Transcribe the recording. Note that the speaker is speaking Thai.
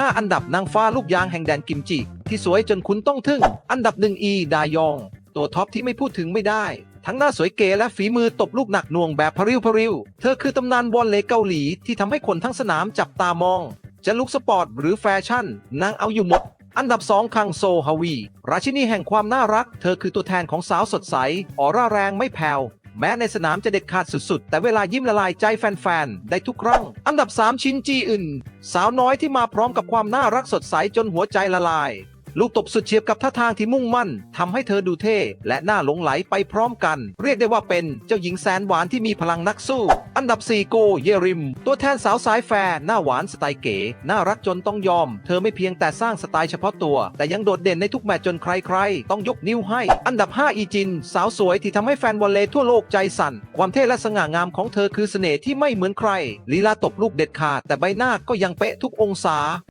5 อันดับนางฟ้าลูกยางแห่งแดนกิมจิ ที่สวยจนคุณต้องทึ่ง อันดับหนึ่งอีดายอง ตัวท็อปที่ไม่พูดถึงไม่ได้ ทั้งหน้าสวยเก๋และฝีมือตบลูกหนักหน่วงแบบพริ้วพริ้วเธอคือตำนานวอลเลเกาหลีที่ทำให้คนทั้งสนามจับตามอง จะลุกสปอร์ตหรือแฟชั่น นางเอาอยู่หมดอันดับ 2 คังโซฮาวี ราชินีแห่งความน่ารัก เธอคือตัวแทนของสาวสดใส ออร่าแรงไม่แผ่ว แม้ในสนามจะเด็ดขาดสุดๆ แต่เวลายิ้มละลายใจแฟนๆ ได้ทุกครั้ง อันดับ 3 ชินจีอึนสาวน้อยที่มาพร้อมกับความน่ารักสดใสจนหัวใจละลาย ลูกตบสุดเฉียบกับท่าทางที่มุ่งมั่นทำให้เธอดูเท่และน่าหลงไหลไปพร้อมกัน เรียกได้ว่าเป็นเจ้าหญิงแสนหวานที่มีพลังนักสู้ อันดับ 4 โกเยริม ตัวแทนสาวสายแฟร์หน้าหวานสไตล์เก๋น่ารักจนต้องยอม เธอไม่เพียงแต่สร้างสไตล์เฉพาะตัว แต่ยังโดดเด่นในทุกแมตช์จนใครๆ ต้องยกนิ้วให้ อันดับ 5 อีจิน สาวสวยที่ทำให้แฟนวอลเลย์ทั่วโลกใจสั่น ความเท่และสง่างามของเธอคือเสน่ห์ที่ไม่เหมือนใครลีลาตบลูกเด็ดขาดแต่ใบหน้าก็ยังเป๊ะทุกองศา